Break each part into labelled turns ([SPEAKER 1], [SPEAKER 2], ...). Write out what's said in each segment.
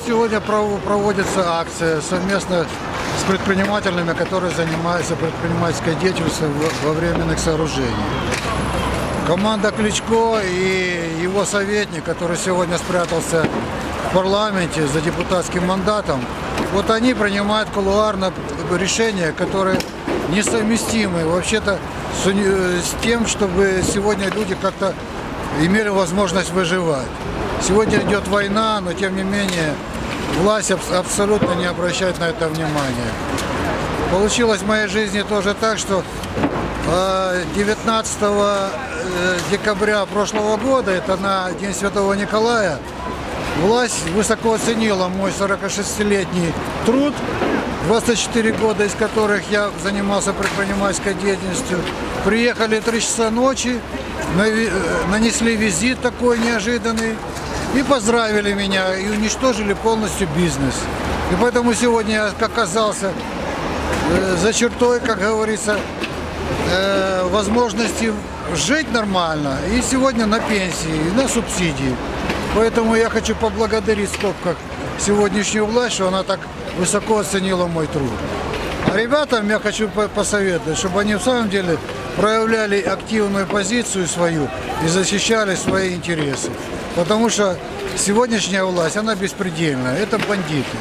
[SPEAKER 1] Вот сегодня пров- проводится акция совместно с предпринимателями, которые занимаются предпринимательской деятельностью во- временных сооружениях. Команда Кличко и его советник, который сегодня спрятался в парламенте за депутатским мандатом, вот они принимают кулуарно решения, которые несовместимы вообще-то с, с тем, чтобы сегодня люди как-то имели возможность выживать. Сегодня идет война, но тем не менее власть абс- абсолютно не обращает на это внимания. Получилось в моей жизни тоже так, что э, 19 э, декабря прошлого года, это на День Святого Николая, власть высоко оценила мой 46-летний труд, 24 года из которых я занимался предпринимательской деятельностью. Приехали 3 часа ночи, э, нанесли визит такой неожиданный и поздравили меня, и уничтожили полностью бизнес. И поэтому сегодня я оказался э, за чертой, как говорится, э, возможности жить нормально. И сегодня на пенсии, и на субсидии. Поэтому я хочу поблагодарить в скобках сегодняшнюю власть, что она так высоко оценила мой труд. А ребятам я хочу по- посоветовать, чтобы они в самом деле проявляли активную позицию свою и защищали свои интересы. Потому что сегодняшняя власть, она беспредельная. Это бандиты,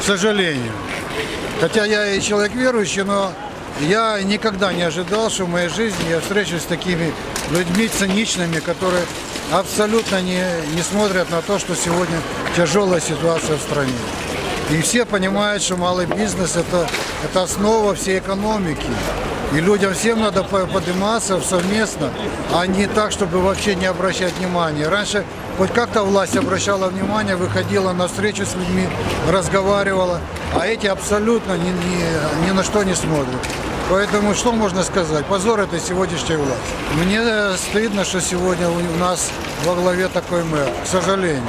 [SPEAKER 1] к сожалению. Хотя я и человек верующий, но я никогда не ожидал, что в моей жизни я встречусь с такими людьми циничными, которые абсолютно не, не смотрят на то, что сегодня тяжелая ситуация в стране. И все понимают, что малый бизнес это, это основа всей экономики. И людям всем надо по- подниматься совместно, а не так, чтобы вообще не обращать внимания. Раньше хоть как-то власть обращала внимание, выходила на встречу с людьми, разговаривала, а эти абсолютно ни, ни- ни на что не смотрят. Поэтому что можно сказать? Позор этой сегодняшней власти. Мне стыдно, что сегодня у нас во главе такой мэр, к сожалению.